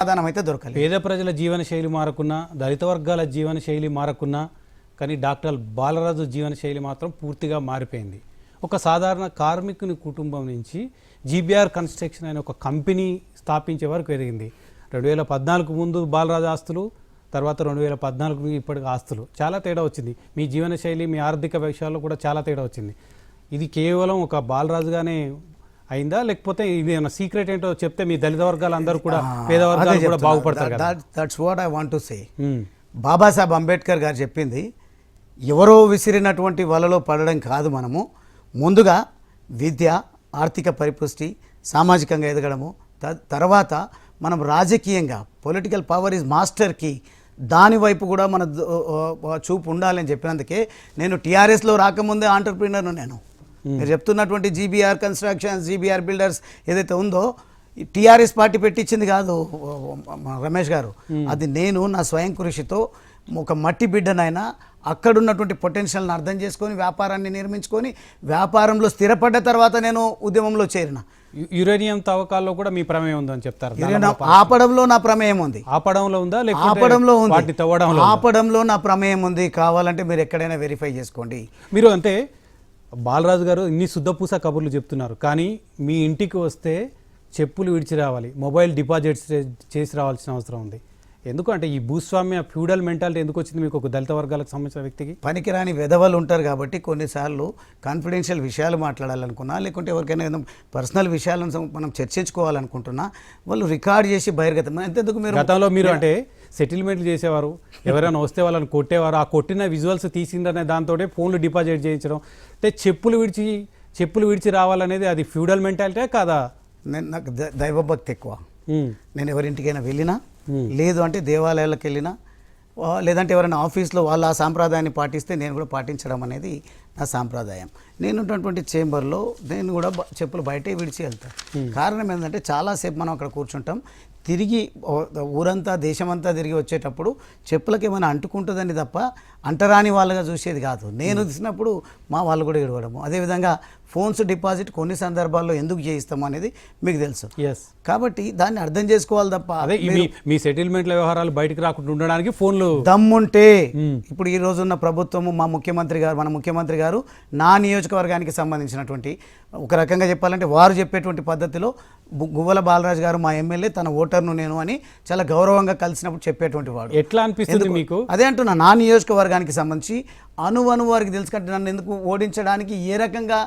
సమాధానం అయితే దొరకలేదు. పేద ప్రజల జీవన శైలి మారకున్నా దళిత వర్గాల జీవన శైలి మారకున్నా కానీ డాక్టర్ బాలరాజు జీవన శైలి మాత్రం పూర్తిగా మారిపోయింది. ఒక సాధారణ కార్మికుని కుటుంబం నుంచి జీబీఆర్ కన్స్ట్రక్షన్ అనే ఒక కంపెనీ స్థాపించే వరకు ఎదిగింది. రెండు వేల పద్నాలుగు ముందు బాలరాజు ఆస్తులు తర్వాత రెండు వేల పద్నాలుగు ఇప్పటికి ఆస్తులు. చాలా తేడా వచ్చింది. మీ జీవన శైలి మీ ఆర్థిక విషయాల్లో కూడా చాలా తేడా వచ్చింది. ఇది కేవలం ఒక బాలరాజుగానే అయిందా? లేకపోతే ఇది ఏమైనా సీక్రెట్ ఏంటో చెప్తే మీ దళిత వర్గాలు అందరూ కూడా పేద వర్గాలు కూడా బాగుపడతారు that's what I want to say Babasaheb Ambedkar గారు చెప్పింది ఎవరో విసిరినటువంటి వలలో పడడం కాదు మనము. ముందుగా విద్య ఆర్థిక పరిపుష్టి సామాజికంగా ఎదగడము తర్వాత మనం రాజకీయంగా పొలిటికల్ పవర్ ఈజ్ మాస్టర్కి దాని వైపు కూడా మన చూపు ఉండాలని చెప్పినందుకే నేను టీఆర్ఎస్లో రాకముందే ఆంటర్ప్రినర్ను నేను. మీరు చెప్తున్నటువంటి జీబీఆర్ కన్స్ట్రక్షన్స్ జీబీఆర్ బిల్డర్స్ ఏదైతే ఉందో టీఆర్ఎస్ పార్టీ పెట్టించింది కాదు రమేష్ గారు. అది నేను నా స్వయం కృషితో ఒక మట్టి బిడ్డనైనా అక్కడున్నటువంటి పొటెన్షియల్ని అర్థం చేసుకొని వ్యాపారాన్ని నిర్మించుకొని వ్యాపారంలో స్థిరపడ్డ తర్వాత నేను ఉద్యమంలో చేరిన. యురేనియం తవ్వకాల్లో కూడా మీ ప్రమేయం ఉందని చెప్తారు. ఆపడంలో నా ప్రమేయం ఉంది. ఆపడంలో ఉందా. ఆపడంలో ఉంది? ఆపడంలో నా ప్రమేయం ఉంది. కావాలంటే మీరు ఎక్కడైనా వెరిఫై చేసుకోండి. మీరు అంటే బాలరాజు గారు ఇన్ని శుద్ధపూస కబుర్లు చెప్తున్నారు. కానీ మీ ఇంటికి వస్తే చెప్పులు విడిచి రావాలి. మొబైల్ డిపాజిట్స్ చేసి రావాల్సిన అవసరం ఉంది. ఎందుకంటే ఈ భూస్వామ్య ఫ్యూడల్ మెంటాలిటీ ఎందుకు వచ్చింది మీకు ఒక దళిత వర్గాలకు సంబంధించిన వ్యక్తికి? పనికిరాని వెధవలు ఉంటారు కాబట్టి కొన్నిసార్లు కాన్ఫిడెన్షియల్ విషయాలు మాట్లాడాలనుకున్నా లేకుంటే ఎవరికైనా ఏదైనా పర్సనల్ విషయాలను మనం చర్చించుకోవాలనుకుంటున్నా వాళ్ళు రికార్డ్ చేసి బహిర్గతం. ఎంతెందుకు మీరు గతంలో మీరు అంటే సెటిల్మెంట్లు చేసేవారు ఎవరైనా వస్తే వాళ్ళని కొట్టేవారు ఆ కొట్టిన విజువల్స్ తీసిందనే దాంతో ఫోన్లు డిపాజిట్ చేయించడం. అంటే చెప్పులు విడిచి చెప్పులు విడిచి రావాలనేది అది ఫ్యూడల్ మెంటాలిటీ కాదా? నేను నాకు దైవభక్తి ఎక్కువ. నేను ఎవరింటికైనా వెళ్ళినా. లేదు అంటే దేవాలయాలకు వెళ్ళినా లేదంటే ఎవరైనా ఆఫీస్లో వాళ్ళు ఆ సాంప్రదాయాన్ని పాటిస్తే నేను కూడా పాటించడం అనేది నా సాంప్రదాయం. నేను ఉన్నటువంటి చేంబర్లో నేను కూడా చెప్పులు బయటే విడిచి వెళ్తాను కారణం ఏంటంటే చాలాసేపు మనం అక్కడ కూర్చుంటాం. తిరిగి ఊరంతా దేశమంతా తిరిగి వచ్చేటప్పుడు చెప్పులకి ఏమైనా అంటుకుంటుందని తప్ప అంటరాని వాళ్ళగా చూసేది కాదు. నేను తీసినప్పుడు మా వాళ్ళు కూడా ఇడవడము అదేవిధంగా ఫోన్స్ డిపాజిట్ కొన్ని సందర్భాల్లో ఎందుకు చేయిస్తాము అనేది మీకు తెలుసు ఎస్ కాబట్టి దాన్ని అర్థం చేసుకోవాలి తప్ప అదే మీ సెటిల్మెంట్ల వ్యవహారాలు బయటకు రాకుండా ఉండడానికి ఫోన్లు దమ్ముంటే మ్మ్. ఇప్పుడు ఈ రోజున్న ప్రభుత్వము మా ముఖ్యమంత్రి గారు మన ముఖ్యమంత్రి గారు నా నియోజకవర్గానికి సంబంధించినటువంటి ఒక రకంగా చెప్పాలంటే వారు చెప్పేటువంటి పద్ధతిలో గువ్వల బాలరాజు గారు మా ఎమ్మెల్యే తన ఓటర్ను నేను అని చాలా గౌరవంగా కలిసినప్పుడు చెప్పేటువంటి వాడు ఎట్లా అనిపిస్తుంది? మీకు అదే అంటున్నా నా నియోజకవర్గానికి సంబంధించి అణువణు వారికి తెలుసు నన్ను ఎందుకు ఓడించడానికి ఏ రకంగా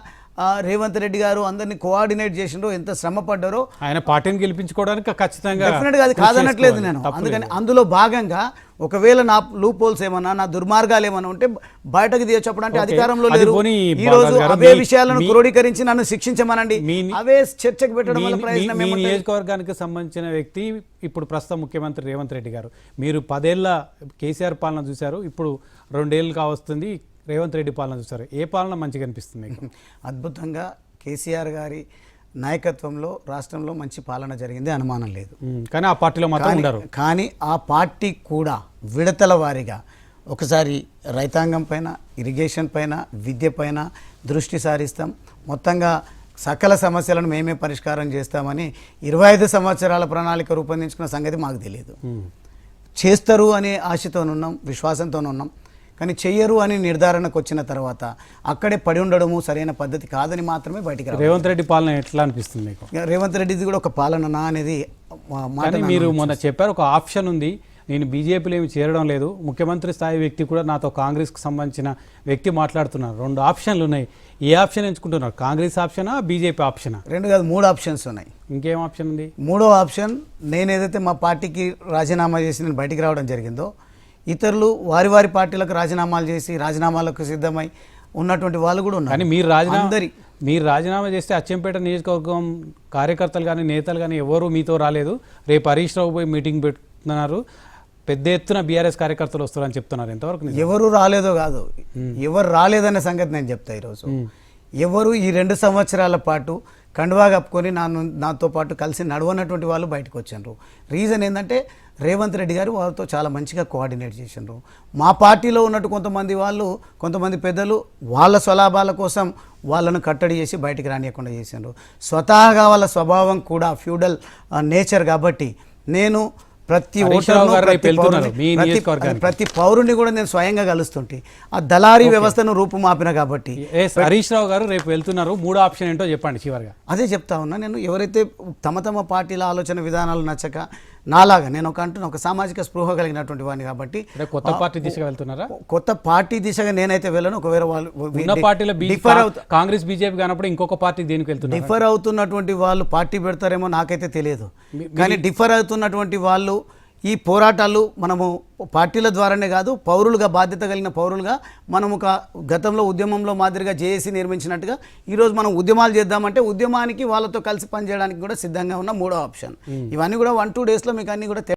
రేవంత్ రెడ్డి గారు అందరినీ కోఆర్డినేట్ చేసిండో ఎంత శ్రమ పడ్డారో ఆయన పార్టీని గెలిపించుకోవడానికి ఖచ్చితంగా డెఫినెట్గా అది కాదనట్లేదు. నేను అందుకని. అందులో భాగంగా ఒకవేళ నా లూప్ హోల్స్ ఏమన్నా నా దుర్మార్గాలు ఏమన్నా ఉంటే బయటకు తీయొచ్చప్పుడు అంటే. అధికారంలో లేరు. పోనీ ఈ రోజు అవే విషయాలను క్రోడీకరించి నన్ను శిక్షించమనండి. అవే చర్చకు పెట్టడం వల్ల ప్రయోజనం? నియోజకవర్గానికి సంబంధించిన వ్యక్తి ఇప్పుడు ప్రస్తుతం ముఖ్యమంత్రి రేవంత్ రెడ్డి గారు. మీరు పదేళ్ళ కేసీఆర్ పాలన చూశారు ఇప్పుడు రెండేళ్ళు కావస్తుంది రేవంత్ రెడ్డి పాలన చూశారు. ఏ పాలన మంచిగా అనిపిస్తుంది మీకు? అద్భుతంగా కేసీఆర్ గారి నాయకత్వంలో రాష్ట్రంలో మంచి పాలన జరిగింది అనుమానం లేదు. కానీ ఆ పార్టీలో మాత్రం కానీ- ఉండరు. కానీ ఆ పార్టీ కూడా విడతల వారీగా ఒకసారి రైతాంగం పైన ఇరిగేషన్ పైన విద్య పైన దృష్టి సారిస్తాం. మొత్తంగా సకల సమస్యలను మేమే పరిష్కారం చేస్తామని ఇరవై ఐదు సంవత్సరాల ప్రణాళిక రూపొందించుకున్న సంగతి మాకు తెలియదు. చేస్తారు అనే ఆశతోనున్నాం విశ్వాసంతోనున్నాం. కానీ చెయ్యరు అని నిర్ధారణకు వచ్చిన తర్వాత అక్కడే పడి ఉండడము సరైన పద్ధతి కాదని మాత్రమే బయటికి రేవంత్ రెడ్డి పాలన ఎట్లా అనిపిస్తుంది మీకు? రేవంత్ రెడ్డిది కూడా ఒక పాలననా అనేది మీరు మొన్న చెప్పారు ఒక ఆప్షన్ ఉంది. నేను బీజేపీలో ఏమి చేరడం లేదు. ముఖ్యమంత్రి స్థాయి వ్యక్తి కూడా నాతో కాంగ్రెస్కి సంబంధించిన వ్యక్తి మాట్లాడుతున్నారు. రెండు ఆప్షన్లు ఉన్నాయి. ఏ ఆప్షన్ ఎంచుకుంటున్నారు? కాంగ్రెస్ ఆప్షనా బీజేపీ ఆప్షనా? రెండు కాదు మూడు ఆప్షన్స్ ఉన్నాయి. ఇంకేం ఆప్షన్ ఉంది? మూడో ఆప్షన్ నేను ఏదైతే మా పార్టీకి రాజీనామా చేసి నేను బయటికి రావడం జరిగిందో ఇతరులు వారి వారి పార్టీలకు రాజీనామాలు చేసి రాజీనామాలకు సిద్ధమై ఉన్నటువంటి వాళ్ళు కూడా ఉన్నారు. కానీ మీరు రాజీనామా మీరు రాజీనామా చేస్తే అచ్చంపేట నియోజకవర్గం కార్యకర్తలు కానీ నేతలు కానీ ఎవరు మీతో రాలేదు. రేపు హరీష్ రావు పోయి మీటింగ్ పెడుతున్నారు. పెద్ద ఎత్తున బీఆర్ఎస్ కార్యకర్తలు వస్తారని చెప్తున్నారు. ఎంతవరకు? ఎవరు రాలేదో కాదు. ఎవరు రాలేదనే సంగతి నేను చెప్తా ఈరోజు. ఎవరు ఈ రెండు సంవత్సరాల పాటు కండువా కప్పుకొని నాను నాతో పాటు కలిసి నడవనటువంటి వాళ్ళు బయటకు వచ్చారు. రీజన్ ఏంటంటే రేవంత్ రెడ్డి గారు వారితో చాలా మంచిగా కోఆర్డినేట్ చేసిండ్రు. మా పార్టీలో ఉన్నట్టు కొంతమంది వాళ్ళు కొంతమంది పెద్దలు వాళ్ళ స్వలాభాల కోసం వాళ్ళను కట్టడి చేసి బయటికి రానియకుండా చేసిండ్రు. స్వతహాగా వాళ్ళ స్వభావం కూడా ఫ్యూడల్ నేచర్ కాబట్టి నేను ప్రతి ఓటర్ను, రేపు ప్రతి ప్రతి- పౌరుని కూడా నేను స్వయంగా కలుస్తుంటే. ఆ దళారీ వ్యవస్థను రూపుమాపిన కాబట్టి హరీష్ రావు గారు రేపు వెళ్తున్నారు. మూడో ఆప్షన్ ఏంటో చెప్పండి చివరిగా. అదే చెప్తా ఉన్నా. నేను ఎవరైతే తమ తమ పార్టీల ఆలోచన విధానాలు నచ్చక నాలాగా నేను ఒక అంటున్న ఒక సామాజిక స్పృహ కలిగినటువంటి వాడిని కాబట్టి కొత్త పార్టీ దిశగా వెళ్తున్నారా? కొత్త పార్టీ దిశగా నేనైతే వెళ్ళను ఒకవేళ వాళ్ళు పార్టీలో డిఫర్ అవుతా కాంగ్రెస్ బీజేపీ కానప్పుడు ఇంకొక పార్టీకి దేనికి వెళ్తున్నారు? డిఫర్ అవుతున్నటువంటి వాళ్ళు పార్టీ పెడతారేమో నాకైతే తెలియదు. కానీ డిఫర్ అవుతున్నటువంటి వాళ్ళు ఈ పోరాటాలు మనము పార్టీల ద్వారానే కాదు పౌరులుగా బాధ్యత కలిగిన పౌరులుగా మనం ఒక గతంలో ఉద్యమంలో మాదిరిగా జేఏసీ నిర్మించినట్టుగా ఈరోజు మనం ఉద్యమాలు చేద్దామంటే ఉద్యమానికి వాళ్ళతో కలిసి పనిచేయడానికి కూడా సిద్ధంగా ఉన్న మూడో ఆప్షన్. ఇవన్నీ కూడా వన్ టూ డేస్లో మీకు అన్నీ కూడా